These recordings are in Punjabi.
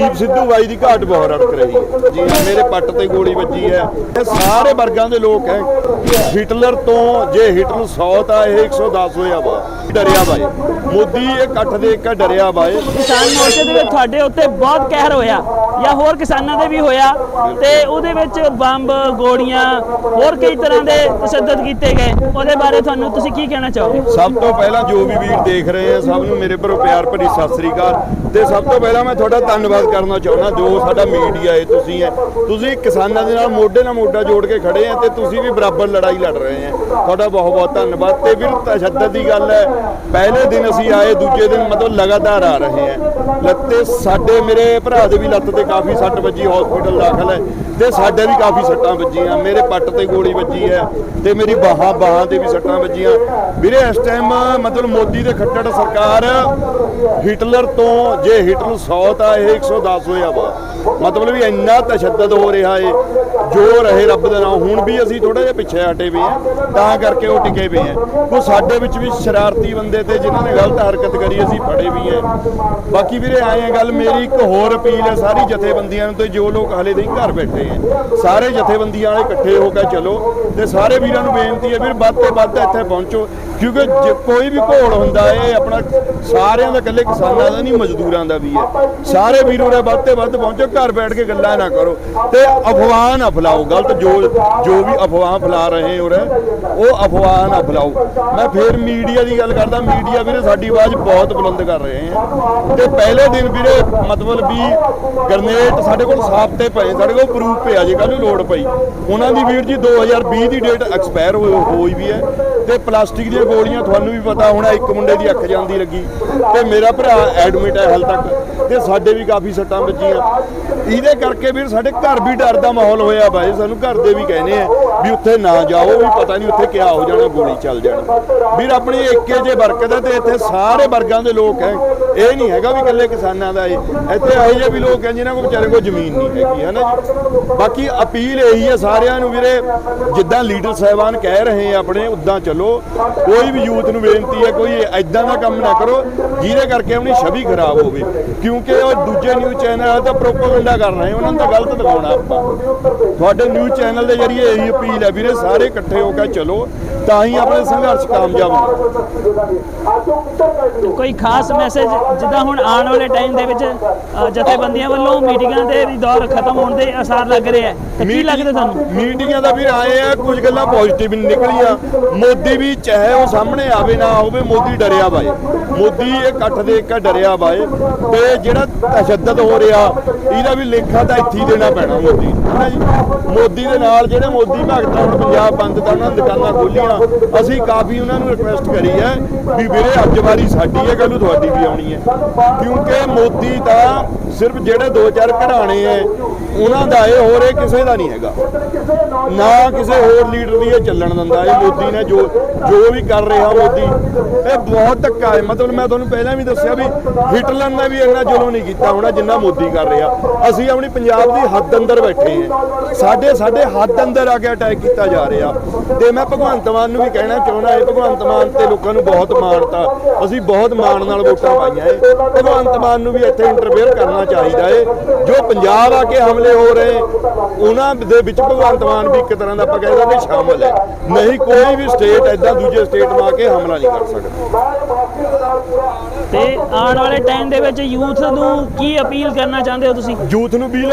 ਕੁਲਦੀਪ ਸਿੱਧੂ ਬਾਈ ਦੀ ਘਾਟ ਬਹੁਤ ਰੜਕ ਰਹੀ ਹੈ। ਜੀ। ਮੇਰੇ ਪੱਟ ਤੇ ਗੋਲੀ ਵੱਜੀ ਹੈ। ਇਹ ਸਾਰੇ ਵਰਗਾਂ ਦੇ ਲੋਕ ਹੈ। ਹਿਟਲਰ ਤੋਂ ਜੇ ਹਿਟਲਰ 100 ਤਾਂ ਇਹ 110 ਹੋਇਆ ਵਾ। ਡਰਿਆ ਬਾਏ ਮੋਦੀ ਇਹ ਇਕੱਠ ਦੇ ਕੇ ਡਰਿਆ ਬਾਏ ਕਿਸਾਨ ਮੋਰਚੇ ਦੇ ਵਿੱਚ ਤੁਹਾਡੇ ਉੱਤੇ ਬਹੁਤ ਕਹਿਰ ਹੋਇਆ ਜਾਂ ਹੋਰ ਕਿਸਾਨਾਂ ਦੇ ਵੀ ਹੋਇਆ ਤੇ ਉਹਦੇ ਵਿੱਚ ਬੰਬ ਗੋਲੀਆਂ ਹੋਰ ਕਈ ਤਰ੍ਹਾਂ ਦੇ ਤਸ਼ੱਦਦ ਕੀਤੇ ਗਏ। ਉਹਦੇ ਬਾਰੇ ਤੁਹਾਨੂੰ ਤੁਸੀਂ ਕੀ ਕਹਿਣਾ ਚਾਹੋਗੇ? ਸਭ ਤੋਂ ਪਹਿਲਾਂ ਜੋ ਵੀ ਵੀਰ ਦੇਖ ਰਹੇ ਆ ਸਭ ਨੂੰ ਮੇਰੇ ਭਰੋ ਪਿਆਰ ਭਰੀ ਸਤਿ ਸ੍ਰੀ ਅਕਾਲ। ਤੇ ਸਭ ਤੋਂ ਪਹਿਲਾਂ ਮੈਂ ਤੁਹਾਡਾ ਧੰਨਵਾਦ ਕਰਨਾ ਚਾਹੁੰਦਾ, ਜੋ ਸਾਡਾ ਮੀਡੀਆ ਹੈ, ਤੁਸੀਂ ਹੈ। ਤੁਸੀਂ ਕਿਸਾਨਾਂ ਦੇ ਨਾਲ ਮੋਢੇ ਨਾਲ ਮੋਢਾ ਜੋੜ ਕੇ ਖੜੇ ਆ ਤੇ ਤੁਸੀਂ ਵੀ ਬਰਾਬਰ ਲੜਾਈ ਲੜ ਰਹੇ ਆ ਤੁਹਾਡਾ ਬਹੁਤ ਬਹੁਤ ਧੰਨਵਾਦ ਤੇ ਵੀਰ ਤਸ਼ੱਦਦ ਦੀ ਗੱਲ ਹੈ। ਪਹਿਲੇ ਦਿਨ ਅਸੀਂ ਆਏ, ਦੂਜੇ ਦਿਨ ਮਤਲਬ ਲਗਾਤਾਰ ਆ ਰਹੇ ਆ ਲੱਤੇ ਸਾਡੇ, ਮੇਰੇ ਭਰਾ ਦੇ ਵੀ ਲੱਤ ਤੇ ਕਾਫੀ ਸੱਟ ਵੱਜੀ ਹਸਪੀਟਲ ਦਾਖਲ ਹੈ। ਤੇ ਸਾਡੇ ਵੀ ਕਾਫੀ ਸੱਟਾਂ ਵੱਜੀਆਂ, ਮੇਰੇ ਪੱਟ ਤੇ ਗੋਲੀ ਵੱਜੀ ਹੈ ਤੇ ਮੇਰੀ ਬਾਹਾਂ ਬਾਹਾਂ ਤੇ ਵੀ ਸੱਟਾਂ ਵੱਜੀਆਂ। ਵੀਰੇ, ਇਸ ਟਾਈਮ ਮਤਲਬ ਮੋਦੀ ਦੇ ਖੱਟੜ ਸਰਕਾਰ ਹਿਟਲਰ ਤੋਂ ਜੇ ਹਿਟਲਰ 100 ਤਾਂ ਇਹ 110 ਹੋਇਆ ਵਾ ਮਤਲਬ ਵੀ ਇੰਨਾ ਤਸ਼ੱਦਦ ਹੋ ਰਿਹਾ ਏ, ਜੋ ਰਹੇ ਰੱਬ ਦਾ ਨਾਮ। ਹੁਣ ਵੀ ਅਸੀਂ ਥੋੜਾ ਜਿਹਾ ਪਿੱਛੇ ਹਟੇ ਵੀ ਆ, ਤਾਂ ਕਰਕੇ ਉਹ ਟਿਕੇ ਵੀ ਆ। ਕੋ ਸਾਡੇ ਵਿੱਚ ਵੀ ਸ਼ਰਾਰਤੀ ਬੰਦੇ ਤੇ ਜਿਨ੍ਹਾਂ ਨੇ ਗਲਤ ਹਰਕਤ ਕਰੀ, ਅਸੀਂ ਫੜੇ ਵੀ ਆ। ਬਾਕੀ ਵੀਰੇ ਆਏ ਆ ਗੱਲ, ਮੇਰੀ ਇੱਕ ਹੋਰ ਅਪੀਲ ਹੈ, ਸਾਰੀ ਜਥੇਬੰਦੀਆਂ ਨੂੰ ਤੇ ਜੋ ਲੋਕ ਹਲੇ ਨਹੀਂ ਘਰ ਬੈਠੇ ਆ ਸਾਰੇ ਜਥੇਬੰਦੀਆਂ ਵਾਲੇ ਇਕੱਠੇ ਹੋ ਕੇ ਚਲੋ ਤੇ ਸਾਰੇ ਵੀਰਾਂ ਨੂੰ ਬੇਨਤੀ ਹੈ, ਵੀਰ, ਵੱਧ ਤੋਂ ਵੱਧ ਇੱਥੇ ਪਹੁੰਚੋ। ਕਿਉਂਕਿ ਕੋਈ ਵੀ ਘੋਲ ਹੁੰਦਾ ਹੈ ਆਪਣਾ ਸਾਰਿਆਂ ਦਾ ਇਕੱਲੇ ਕਿਸਾਨਾਂ ਦਾ ਨਹੀਂ, ਮਜ਼ਦੂਰਾਂ ਦਾ ਵੀ ਹੈ ਸਾਰੇ ਵੀਰ ਉਰੇ ਵੱਧ ਤੇ ਵੱਧ ਪਹੁੰਚੋ, ਘਰ ਬੈਠ ਕੇ ਗੱਲਾਂ ਨਾ ਕਰੋ। ਤੇ ਅਫਵਾਹ ਨਾ ਫੈਲਾਓ, ਗਲਤ ਜੋ ਜੋ ਵੀ ਅਫਵਾਹ ਫੈਲਾ ਰਹੇ ਹੋ ਉਹ ਅਫਵਾਹ ਨਾ ਫੈਲਾਓ। ਮੈਂ ਫੇਰ ਮੀਡੀਆ ਦੀ ਗੱਲ ਕਰਦਾ, ਮੀਡੀਆ ਵੀਰੇ ਸਾਡੀ ਆਵਾਜ਼ ਬਹੁਤ ਬੁਲੰਦ ਕਰ ਰਹੇ ਹੈ। ਤੇ ਪਹਿਲੇ ਦਿਨ ਵੀਰੇ ਮਤਲਬ ਵੀ ਗਰਨੇਟ ਸਾਡੇ ਕੋਲ ਸਾਫ਼ ਤੇ ਪਏ, ਸਾਡੇ ਕੋਲ ਪ੍ਰੂਫ ਪਿਆ ਜੇ ਕੱਲ ਨੂੰ ਲੋੜ ਪਈ। ਉਹਨਾਂ ਦੀ ਵੀਰ ਜੀ 2020 ਦੀ ਡੇਟ ਐਕਸਪਾਇਰ ਹੋਈ ਵੀ ਹੈ। ਤੇ ਪਲਾਸਟਿਕ ਦੀਆਂ ਗੋਲੀਆਂ ਤੁਹਾਨੂੰ ਵੀ ਪਤਾ ਹੋਣਾ, ਇੱਕ ਮੁੰਡੇ ਦੀ ਅੱਖ ਜਾਂਦੀ ਲੱਗੀ ਤੇ ਮੇਰਾ ਭਰਾ ਐਡਮਿਟ ਹੈ ਹਾਲ ਤੱਕ ਤੇ ਸਾਡੇ ਵੀ ਕਾਫੀ ਸੱਟਾਂ ਵੱਜੀਆਂ। ਇਹਦੇ ਕਰਕੇ ਵੀਰ ਸਾਡੇ ਘਰ ਵੀ ਡਰ ਦਾ ਮਾਹੌਲ ਹੋਇਆ ਬਾਈ ਸਾਨੂੰ ਘਰ ਦੇ ਵੀ ਕਹਿੰਦੇ ਆ ਵੀ ਉੱਥੇ ਨਾ ਜਾਓ, ਵੀ ਪਤਾ ਨਹੀਂ ਉੱਥੇ ਕਿਆ ਹੋ ਜਾਣਾ, ਗੋਲੀ ਚੱਲ ਜਾਣੀ। ਵੀਰ, ਆਪਣੀ ਏਕੇ ਜੇ ਬਰਕਤ ਹੈ ਤੇ ਇੱਥੇ ਸਾਰੇ ਵਰਗਾਂ ਦੇ ਲੋਕ ਹੈ। ਇਹ ਨਹੀਂ ਹੈਗਾ ਵੀ ਇਕੱਲੇ ਕਿਸਾਨਾਂ ਦਾ ਇਹ ਇੱਥੇ ਇਹੋ ਜਿਹੇ ਵੀ ਲੋਕ ਹੈ ਜਿਨ੍ਹਾਂ ਕੋਲ ਵਿਚਾਰੇ ਕੋਲ ਜ਼ਮੀਨ ਨਹੀਂ ਹੈਗੀ ਹੈ ਨਾ ਜੀ? ਬਾਕੀ ਅਪੀਲ ਇਹੀ ਹੈ ਸਾਰਿਆਂ ਨੂੰ ਵੀਰੇ, ਜਿੱਦਾਂ ਲੀਡਰ ਸਾਹਿਬਾਨ ਕਹਿ ਰਹੇ ਆ ਆਪਣੇ, ਉਦਾਂ ਚੱਲੋ। ਕੋਈ ਵੀ ਯੂਥ ਨੂੰ ਬੇਨਤੀ ਹੈ ਕੋਈ ਐਦਾਂ ਦਾ ਕੰਮ ਨਾ ਕਰੋ ਜਿਹਦੇ ਕਰਕੇ ਆਪਣੀ ਛਵੀ ਖਰਾਬ ਹੋਵੇ। ਕਿਉਂਕਿ ਉਹ ਦੂਜੇ ਨਿਊਜ਼ ਚੈਨਲ ਤਾਂ ਪ੍ਰੋਪਗੈਂਡਾ ਕਰ ਰਹੇ ਉਹਨਾਂ ਨੂੰ ਤਾਂ ਗਲਤ ਦਿਖਾਉਣਾ ਆਪਾਂ। ਤੁਹਾਡੇ ਨਿਊਜ਼ ਚੈਨਲ ਦੇ ਜਰੀਏ ਇਹੀ ਅਪੀਲ ਹੈ ਵੀਰੇ ਸਾਰੇ ਇਕੱਠੇ ਹੋ ਕੇ ਚਲੋ ਤਾਂ ਹੀ ਆਪਣੇ ਸੰਘਰਸ਼ ਕਾਮਯਾਬ ਹੋਣਗੇ ਕੋਈ ਖਾਸ ਮੈਸੇਜ ਜਿੱਦਾਂ ਹੁਣ ਆਉਣ ਵਾਲੇ ਟਾਈਮ ਦੇ ਵਿੱਚ ਜਥੇਬੰਦੀਆਂ ਵੱਲੋਂ ਮੀਟਿੰਗਾਂ ਦੇ ਵੀ ਦੌਰ ਖਤਮ ਹੋਣ ਦੇ ਅਸਾਰ ਲੱਗ ਰਹੇ ਆ ਤੇ ਕੀ ਲੱਗਦਾ ਤੁਹਾਨੂੰ? ਮੀਟਿੰਗਾਂ ਦਾ ਵੀ ਆਏ ਆ ਕੁਝ ਗੱਲਾਂ ਪੋਜ਼ਿਟਿਵ ਨਿਕਲੀਆਂ। ਮੋਦੀ ਮੋਦੀ ਵੀ ਚਾਹੇ ਉਹ ਸਾਹਮਣੇ ਆਵੇ ਨਾ ਹੋਵੇ, ਮੋਦੀ ਡਰਿਆ ਬਾਏ ਮੋਦੀ ਇਹ ਇਕੱਠ ਦੇ ਕੇ ਡਰਿਆ ਬਾਏ ਤੇ ਜਿਹੜਾ ਤਸ਼ੱਦਦ ਹੋ ਰਿਹਾ, ਇਹਦਾ ਵੀ ਲੇਖਾ ਤਾਂ ਇੱਥੇ ਹੀ ਦੇਣਾ ਪੈਣਾ ਮੋਦੀ ਨੂੰ ਹੈ ਜੀ? ਮੋਦੀ ਦੇ ਨਾਲ ਜਿਹੜੇ ਮੋਦੀ ਭਗਤਾਂ ਹੁਣ ਪੰਜਾਬ ਬੰਦ ਤਾਂ ਉਹਨਾਂ ਦੁਕਾਨਾਂ ਖੋਲੀਆਂ, ਅਸੀਂ ਕਾਫੀ ਉਹਨਾਂ ਨੂੰ ਰਿਕੁਐਸਟ ਕਰੀ ਹੈ ਵੀ ਵੀਰੇ ਅੱਜ ਵਾਰੀ ਸਾਡੀ ਹੈ ਕੱਲ ਨੂੰ ਤੁਹਾਡੀ ਵੀ ਆਉਣੀ ਹੈ। ਕਿਉਂਕਿ ਮੋਦੀ ਤਾਂ ਸਿਰਫ ਜਿਹੜੇ ਦੋ ਚਾਰ ਘਰਾਣੇ ਐ ਉਹਨਾਂ ਦਾ ਇਹ ਹੋਰ ਇਹ ਕਿਸੇ ਦਾ ਨਹੀਂ ਹੈਗਾ। ਨਾ ਕਿਸੇ ਹੋਰ ਲੀਡਰ ਦੀ ਇਹ ਚੱਲਣ ਦਿੰਦਾ, ਇਹ ਮੋਦੀ ਨੇ ਜੋ ਜੋ ਵੀ ਕਰ ਰਿਹਾ ਮੋਦੀ, ਇਹ ਬਹੁਤ ਧੱਕਾ ਹੈ। ਮਤਲਬ ਮੈਂ ਤੁਹਾਨੂੰ ਪਹਿਲਾਂ ਵੀ ਦੱਸਿਆ ਵੀ ਹਿਟਲਰ ਨੇ ਵੀ ਇੰਨਾ ਜ਼ੁਲਮ ਨਹੀਂ ਕੀਤਾ ਹੋਣਾ ਜਿੰਨਾ ਮੋਦੀ ਕਰ ਰਿਹਾ। ਅਸੀਂ ਆਪਣੀ ਪੰਜਾਬ ਦੀ ਹੱਦ ਅੰਦਰ ਬੈਠੇ ਹਾਂ। ਸਾਡੇ ਸਾਡੇ ਹੱਦ ਅੰਦਰ ਆ ਕੇ ਅਟੈਕ ਕੀਤਾ ਜਾ ਰਿਹਾ। ਤੇ ਮੈਂ ਭਗਵੰਤ ਮਾਨ ਨੂੰ ਵੀ ਕਹਿਣਾ ਚਾਹੁੰਦਾ ਇਹ ਭਗਵੰਤ ਮਾਨ ਤੇ ਲੋਕਾਂ ਨੂੰ ਬਹੁਤ ਮਾਣਤਾ ਅਸੀਂ ਬਹੁਤ ਮਾਣ ਨਾਲ ਵੋਟਾਂ ਪਾਈਆਂ ਏ ਭਗਵੰਤ ਮਾਨ ਨੂੰ ਵੀ ਇੱਥੇ ਇੰਟਰਫੇਅਰ ਕਰਨਾ ਚਾਹੀਦਾ ਏ। ਜੋ ਪੰਜਾਬ ਆ ਕੇ ਹਮਲੇ ਹੋ ਰਹੇ, ਉਹਨਾਂ ਦੇ ਵਿੱਚ ਭਗਵੰਤ ਮਾਨ ਵੀ ਇੱਕ ਤਰ੍ਹਾਂ ਦਾ ਆਪਾਂ ਕਹਿੰਦੇ ਵੀ ਸ਼ਾਮਲ ਹੈ। ਨਹੀਂ, ਕੋਈ ਵੀ ਸਟੇਟ ਐਦਾਂ ਦੂਜੇ ਸਟੇਟ ਮਾ ਕੇ ਹਮਲਾ ਨਹੀਂ ਕਰ ਸਕਦਾ। ਤੇ ਆਉਣ ਵਾਲੇ ਟਾਈਮ ਦੇ ਵਿੱਚ ਯੂਥ ਨੂੰ ਕੀ ਅਪੀਲ ਕਰਨਾ ਚਾਹੁੰਦੇ ਹੋ ਤੁਸੀਂ? ਯੂਥ ਨੂੰ ਵੀ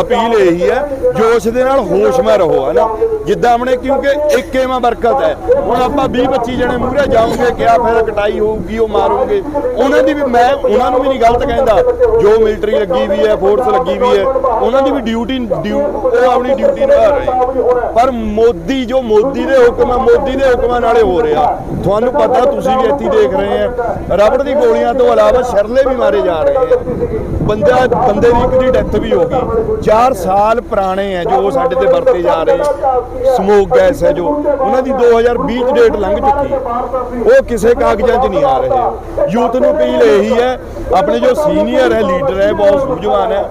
ਅਪੀਲ ਇਹੀ ਹੈ ਜੋਸ਼ ਦੇ ਨਾਲ ਹੋਸ਼ ਮੈਂ ਰਹੋ ਹਨਾ ਜਿੱਦਾਂ ਆਪਣੇ ਕਿਉਂਕਿ ਇੱਕੇਵਾਂ ਬਰਕਤ ਹੈ। ਹੁਣ ਆਪਾਂ 20 25 ਜਣੇ ਮੂਹਰੇ ਜਾਓਗੇ ਕਿਆ ਫਿਰ ਕਟਾਈ ਹੋਊਗੀ, ਉਹ ਮਾਰੂਗੇ। ਉਹਨਾਂ ਦੀ ਵੀ ਮੈਂ ਉਹਨਾਂ ਨੂੰ ਵੀ ਨਹੀਂ ਗਲਤ ਕਹਿੰਦਾ। ਜੋ ਮਿਲਟਰੀ ਲੱਗੀ ਵੀ ਹੈ ਫੋਰਸ ਲੱਗੀ ਵੀ ਹੈ, ਉਹਨਾਂ ਦੀ ਵੀ ਡਿਊਟੀ ਉਹ ਆਪਣੀ ਡਿਊਟੀ ਨਿਭਾ ਰਹੇ। ਪਰ ਮੋਦੀ ਜੋ ਮੋਦੀ ਦੇ ਹੁਕਮ ਹੈ ਮੋਦੀ ਦੇ ਹੁਕਮਾਂ ਨਾਲੇ ਹੋ ਰਿਹਾ। ਤੁਹਾਨੂੰ ਪਤਾ ਤੁਸੀਂ ਵੀ ਇੱਥੇ ਦੇਖ ਰਹੇ ਆ ਰਬੜ ਦੀ ਗੋਲੀਆਂ ਤੋਂ ਇਲਾਵਾ ਸ਼ਰਲੇ ਵੀ ਮਾਰੇ ਜਾ ਰਹੇ ਆ ਬੰਦਾ ਬੰਦੇ ਦੀ ਇੱਕ ਦੀ ਡੈਥ ਵੀ ਹੋ ਗਈ। 4 ਸਾਲ ਪੁਰਾਣੇ ਹੈ ਜੋ ਸਾਡੇ ਤੇ ਵਰਤੇ ਜਾ ਰਹੇ। ਸਮੋਕ ਗੈਸ ਹੈ ਜੋ ਉਹਨਾਂ ਦੀ 2020 ਚ ਡੇਟ ਲੰਘ ਚੁੱਕੀ ਹੈ। ਉਹ ਕਿਸੇ ਕਾਗਜ਼ਾਂ 'ਚ ਨਹੀਂ ਆ ਰਹੇ। ਯੂਥ ਨੂੰ ਅਪੀਲ ਇਹੀ ਹੈ, ਆਪਣੇ ਜੋ ਸੀਨੀਅਰ ਹੈ ਲੀਡਰ ਹੈ, ਬਹੁਤ ਸੂਝਵਾਨ ਹੈ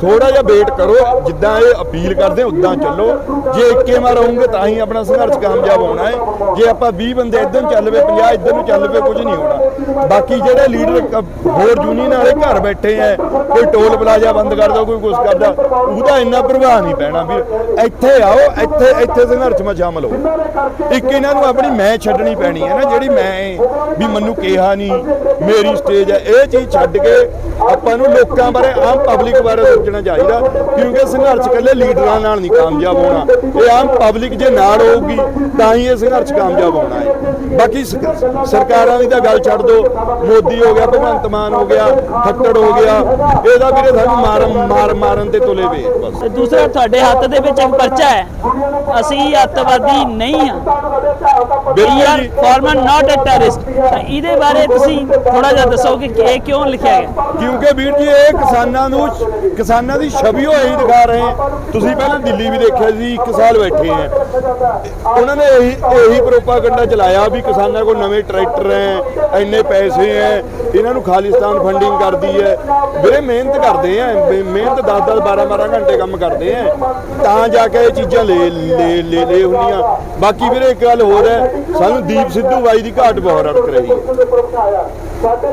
ਥੋੜਾ ਜਿਹਾ ਵੇਟ ਕਰੋ, ਜਿੱਦਾਂ ਇਹ ਅਪੀਲ ਕਰਦੇ, ਉਦਾਂ ਚੱਲੋ। ਜੇ ਇੱਕੇ ਮਾਰ ਰਹੋਗੇ ਤਾਂ ਹੀ ਆਪਣਾ ਸੰਘਰਸ਼ ਕਾਮਯਾਬ ਹੋਣਾ ਹੈ। ਜੇ ਆਪਾਂ 20 ਬੰਦੇ ਇੱਧਰ ਨੂੰ ਚੱਲ ਪਏ 50 ਇੱਧਰ ਨੂੰ ਚੱਲ ਪਏ, ਕੁਝ ਨਹੀਂ ਹੋਣਾ। ਬਾਕੀ ਜਿਹੜੇ ਲੀਡਰ ਕ- ਹੋਰ ਯੂਨੀਅਨ ਵਾਲੇ ਘਰ ਬੈਠੇ ਐ ਕੋਈ ਟੋਲ ਪਲਾਜ਼ਾ ਬੰਦ ਕਰਦਾ ਕੋਈ ਕੁਛ ਕਰਦਾ ਉਹਦਾ ਇੰਨਾ ਪ੍ਰਭਾਵ ਨਹੀਂ ਪੈਣਾ ਵੀਰ। ਇੱਥੇ ਆਓ, ਇੱਥੇ ਇੱਥੇ ਸੰਘਰਸ਼ ਵਿੱਚ ਸ਼ਾਮਲ ਹੋ ਇੱਕ ਇਹਨਾਂ ਨੂੰ ਆਪਣੀ ਮੈਂ ਛੱਡਣੀ ਪੈਣੀ ਹੈ ਨਾ, ਜਿਹੜੀ ਮੈਂ ਵੀ ਮੈਨੂੰ ਕਿਹਾ ਨਹੀਂ, ਮੇਰੀ ਸਟੇਜ ਹੈ। ਇਹ ਚੀਜ਼ ਛੱਡ ਕੇ ਆਪਾਂ ਨੂੰ ਲੋਕਾਂ ਬਾਰੇ ਆਮ ਪਬਲਿਕ ਬਾਰੇ ਸੋਚਣਾ ਚਾਹੀਦਾ, ਕਿਉਂਕਿ ਸੰਘਰਸ਼ ਇਕੱਲੇ ਲੀਡਰਾਂ ਨਾਲ ਨਹੀਂ ਕਾਮਯਾਬ ਹੋਣਾ। ਇਹ ਆਮ ਪਬਲਿਕ ਜੇ ਨਾਲ ਹੋਊਗੀ, ਤਾਂ ਹੀ ਇਹ ਸੰਘਰਸ਼ ਕਾਮਯਾਬ ਹੋਣਾ ਹੈ। ਬਾਕੀ ਸਰਕਾਰਾਂ ਦੀ ਤਾਂ ਗੱਲ ਛੱਡ ਦੋ। ਮੋਦੀ ਹੋ ਗਿਆ, ਭਗਵੰਤ ਮਾਨ ਹੋ ਗਿਆ, ਖੱਟੜ ਹੋ ਗਿਆ। ਇਹਦਾ ਵੀਰੇ ਸਾਨੂੰ ਮਾਰ ਮਾਰ ਮਾਰਨ ਤੇ ਤੁਲੇ ਵੇ, ਬਸ। ਦੂਸਰਾ, ਤੁਹਾਡੇ ਹੱਥ ਦੇ ਵਿੱਚ ਇੱਕ ਪਰਚਾ ਹੈ। ਅਸੀਂ ਅੱਤਵਾਦੀ ਨਹੀਂ ਹਾਂ we are. Farmer not a terrorist ਤਾਂ ਇਹਦੇ ਬਾਰੇ ਤੁਸੀਂ ਥੋੜਾ ਜਿਹਾ ਦੱਸੋ ਕਿ ਇਹ ਕਿਉਂ ਲਿਖਿਆ ਗਿਆ ਕਿਉਂਕਿ ਵੀਰ ਜੀ ਇਹ ਕਿਸਾਨਾਂ ਨੂੰ ਕਿਸਾਨਾਂ ਦੀ ਛਵੀ ਇਹੀ ਦਿਖਾ ਰਹੇ। ਤੁਸੀਂ ਪਹਿਲਾਂ ਦਿੱਲੀ ਵੀ ਦੇਖਿਆ ਸੀ ਇੱਕ ਸਾਲ ਬੈਠੇ ਹੈ ਉਹਨਾਂ ਨੇ ਇਹੀ ਇਹੀ ਪ੍ਰੋਪਾਗੈਂਡਾ ਚਲਾਇਆ ਵੀ ਕਿਸਾਨਾਂ ਕੋਲ ਨਵੇਂ ਟਰੈਕਟਰ ਹੈ ਇੰਨੇ ਪੈਸੇ ਹੈ ਇਹਨਾਂ ਨੂੰ ਖਾਲਿਸਤਾਨ ਫੰਡਿੰਗ ਕਰਦੀ ਹੈ। ਵੀਰੇ ਮਿਹਨਤ ਕਰਦੇ ਆ ਮਿਹਨਤ 10 10 12 12 ਘੰਟੇ ਕੰਮ ਕਰਦੇ ਆ। ਤਾਂ ਜਾ ਕੇ ਇਹ ਚੀਜ਼ਾਂ ਲੈ ਲੈ ਲੈ ਲੈ ਹੁੰਦੀਆਂ। ਬਾਕੀ ਵੀਰੇ ਇੱਕ ਗੱਲ ਹੋਰ ਹੈ, ਸਾਨੂੰ ਦੀਪ ਸਿੱਧੂ ਬਾਈ ਦੀ ਘਾਟ ਬਹੁਤ ਅੜਕ ਰਹੀ ਹੈ।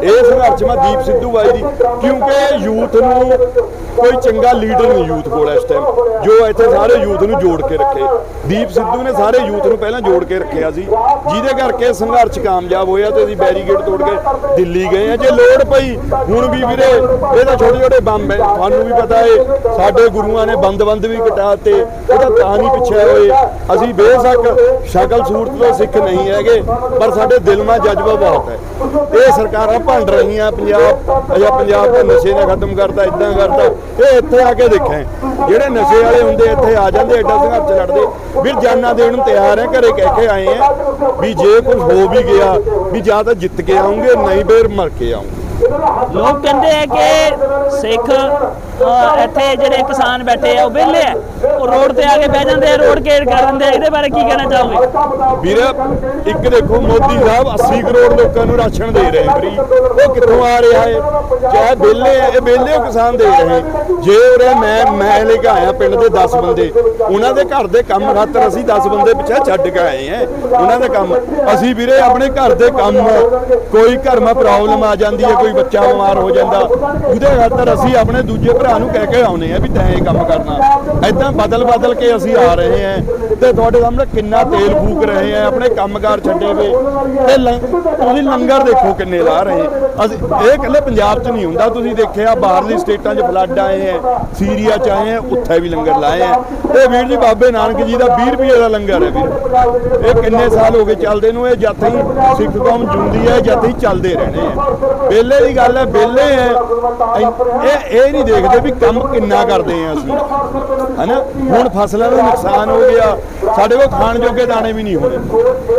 ਇਹ ਸੰਘਰਸ਼ ਮੈਂ ਦੀਪ ਸਿੱਧੂ ਬਾਈ ਦੀ, ਕਿਉਂਕਿ ਯੂਥ ਨੂੰ ਕੋਈ ਚੰਗਾ ਲੀਡਰ ਨਹੀਂ ਯੂਥ ਕੋਲ ਇਸ ਟਾਈਮ ਜੋ ਇੱਥੇ ਸਾਰੇ ਯੂਥ ਨੂੰ ਜੋੜ ਕੇ ਰੱਖੇ। ਦੀਪ ਸਿੱਧੂ ਨੇ ਸਾਰੇ ਯੂਥ ਨੂੰ ਪਹਿਲਾਂ ਜੋੜ ਕੇ ਰੱਖਿਆ ਸੀ। ਜਿਹਦੇ ਕਰਕੇ ਸੰਘਰਸ਼ ਕਾਮਯਾਬ ਹੋਇਆ ਤੇ ਅਸੀਂ ਬੈਰੀਕੇਡ ਤੋੜ ਕੇ ਦਿੱਲੀ ਗਏ। ਆ ਜੇ ਲੋੜ ਪਈ, ਹੁਣ ਵੀ ਵੀਰੇ, ਇਹ ਤਾਂ ਛੋਟੇ ਛੋਟੇ ਬੰਬ ਹੈ। ਤੁਹਾਨੂੰ ਵੀ ਪਤਾ ਹੈ, ਸਾਡੇ ਗੁਰੂਆਂ ਨੇ ਬੰਦ-ਬੰਦ ਵੀ ਕਟਾਤੇ ਉਹਦਾ ਤਾਂ ਨਹੀਂ ਪਿੱਛੇ ਹੋਏ। ਅਸੀਂ ਬੇਸ਼ੱਕ ਸ਼ਕਲ ਸੂਰਤ ਤੋਂ ਸਿੱਖ ਨਹੀਂ ਹੈਗੇ, ਪਰ ਸਾਡੇ ਦਿਲ ਮਾ ਜਜ਼ਬਾ ਬਹੁਤ ਹੈ। ਇਹ ਸਰਕਾਰਾਂ ਭੰਡ ਰਹੀਆਂ, ਪੰਜਾਬ, ਅਜਾ ਪੰਜਾਬ ਦੇ ਨਸ਼ੇ ਨੇ ਖਤਮ ਕਰਤਾ, ਇਦਾਂ ਕਰਤਾ। ਇਹ ਇੱਥੇ ਆ ਕੇ ਦੇਖੇ। ਜਿਹੜੇ ਨਸ਼ੇ ਵਾਲੇ ਹੁੰਦੇ ਇੱਥੇ ਆ ਜਾਂਦੇ ਐਡਾ ਸੰਘਰਸ਼ ਲੜਦੇ ਵੀਰ, ਜਾਨਾਂ ਦੇਣ ਨੂੰ ਤਿਆਰ ਹੈ, ਘਰੇ ਕਹਿ ਕੇ ਆਏ ਆ ਵੀ ਜੇ ਕੁਝ ਹੋ ਵੀ ਗਿਆ, ਵੀ ਜਾਂ ਤਾਂ ਜਿੱਤ ਕੇ ਆਉਂਗੇ, ਨਹੀਂ ਫੇਰ ਮਰ ਕੇ ਆਉਂਗੇ ਲੋਕ ਕਹਿੰਦੇ ਆ ਕਿ ਸਿੱਖ ਇੱਥੇ ਜਿਹੜੇ ਕਿਸਾਨ ਬੈਠੇ ਆ, ਉਹ ਵਿਹਲੇ ਆ। ਉਹ ਰੋਡ ਤੇ ਆ ਕੇ ਬਹਿ ਜਾਂਦੇ ਆ, ਰੋਡ ਗੇਟ ਕਰ ਦਿੰਦੇ ਆ। ਇਹਦੇ ਬਾਰੇ ਕੀ ਕਹਿਣਾ ਚਾਹੋਗੇ? ਵੀਰ, ਇੱਕ ਦੇਖੋ, ਮੋਦੀ ਸਾਹਿਬ 80 ਕਰੋੜ ਲੋਕਾਂ ਨੂੰ ਰਾਸ਼ਨ ਦੇ ਰਹੇ ਫਰੀ ਉਹ ਕਿੱਥੋਂ ਆ ਰਿਹਾ ਹੈ ਚਾਹੇ ਵਿਹਲੇ ਆ, ਇਹ ਵਿਹਲੇ ਕਿਸਾਨ ਦੇ ਰਹੇ ਜੇ ਉਰੇ ਮੈਂ ਮੈਂ ਲੈ ਕੇ ਆਇਆ ਪਿੰਡ ਦੇ 10 ਬੰਦੇ, ਉਹਨਾਂ ਦੇ ਘਰ ਦੇ ਕੰਮ ਖਾਤਰ ਅਸੀਂ 10 ਬੰਦੇ ਪਿੱਛੇ ਛੱਡ ਕੇ ਆਏ ਆ, ਉਹਨਾਂ ਦਾ ਕੰਮ। ਅਸੀਂ ਵੀਰੇ ਆਪਣੇ ਘਰ ਦੇ ਕੰਮ, ਕੋਈ ਘਰ ਮਾ ਪ੍ਰੋਬਲਮ ਆ ਜਾਂਦੀ ਹੈ, ਕੋਈ ਬੱਚਾ ਬਿਮਾਰ ਹੋ ਜਾਂਦਾ। ਉਹਦੇ ਖਾਤਰ ਅਸੀਂ ਆਪਣੇ ਦੂਜੇ ਭਰਾ ਨੂੰ ਕਹਿ ਕੇ ਆਉਨੇ ਆ ਵੀ ਤੈਂ ਇਹ ਕੰਮ ਕਰਨਾ। ਐਦਾਂ ਬਦਲ ਬਦਲ ਕੇ ਅਸੀਂ ਆ ਰਹੇ ਹਾਂ ਤੇ ਤੁਹਾਡੇ ਸਾਹਮਣੇ ਕਿੰਨਾ ਤੇਲ ਫੂਕ ਰਹੇ ਆ ਆਪਣੇ ਕੰਮਕਾਰ ਛੱਡੇ ਵੇ ਤੇ ਤੁਸੀਂ ਲੰਗਰ ਦੇਖੋ ਕਿੰਨੇ ਲਾ ਰਹੇ ਅਸੀਂ, ਇਹ ਇਕੱਲੇ ਪੰਜਾਬ 'ਚ ਨਹੀਂ ਹੁੰਦਾ। ਤੁਸੀਂ ਦੇਖਿਆ ਬਾਹਰਲੀ ਸਟੇਟਾਂ 'ਚ ਫਲੱਡ ਆਏ ਆ ਸੀਰੀਆ 'ਚ ਆਏ ਆ ਉੱਥੇ ਵੀ ਲੰਗਰ ਲਾਏ ਆ ਇਹ ਵੀਰ ਜੀ ਬਾਬੇ ਨਾਨਕ ਜੀ ਦਾ 20 ਰੁਪਏ ਦਾ ਲੰਗਰ ਹੈ ਵੀਰ। ਇਹ ਕਿੰਨੇ ਸਾਲ ਹੋ ਗਏ ਚੱਲਦੇ ਨੂੰ, ਇਹ ਜਦ ਹੀ ਸਿੱਖ ਕੌਮ ਜੁੰਦੀ ਹੈ ਜਦ ਹੀ ਚੱਲਦੇ ਰਹਿਣੇ ਆ ਬੇਲੇ ਦੀ ਗੱਲ ਹੈ ਬੇਲੇ ਹੈ। ਇਹ ਇਹ ਨਹੀਂ ਦੇਖਦੇ ਵੀ ਕੰਮ ਕਿੰਨਾ ਕਰਦੇ ਆ ਅਸੀਂ। ਹਨਾ? ਹੁਣ ਫਸਲਾਂ ਦਾ ਨੁਕਸਾਨ ਹੋ ਗਿਆ। ਸਾਡੇ ਕੋਲ ਖਾਣ ਜੋਗੇ ਦਾਣੇ ਵੀ ਨਹੀਂ ਹੋਣੇ।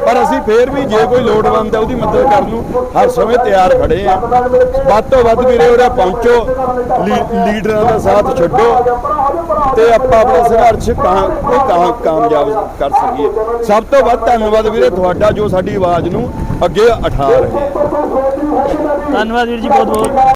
ਪਰ ਅਸੀਂ ਫੇਰ ਵੀ ਜੇ ਕੋਈ ਲੋੜਵੰਦ ਹੈ ਉਹਦੀ ਮਦਦ ਕਰਨ ਨੂੰ ਹਰ ਸਮੇਂ ਤਿਆਰ ਖੜੇ ਆ ਵੱਧ ਤੋਂ ਵੱਧ ਵੀਰੇ ਉਰੇ ਪਹੁੰਚੋ। ਲੀਡਰਾਂ ਦਾ ਸਾਥ ਛੱਡੋ। ਤੇ ਆਪਾਂ ਆਪਣਾ ਸੰਘਰਸ਼ ਕਾਂ ਕਾਂ ਕਾਮਯਾਬ ਕਰ ਸਕੀਏ। ਸਭ ਤੋਂ ਵੱਧ ਧੰਨਵਾਦ ਵੀਰੇ ਤੁਹਾਡਾ ਜੋ ਸਾਡੀ ਆਵਾਜ਼ ਨੂੰ ਅੱਗੇ ਉਠਾ ਰਹੇ। ਧੰਨਵਾਦ ਵੀਰ ਜੀ ਬਹੁਤ ਬਹੁਤ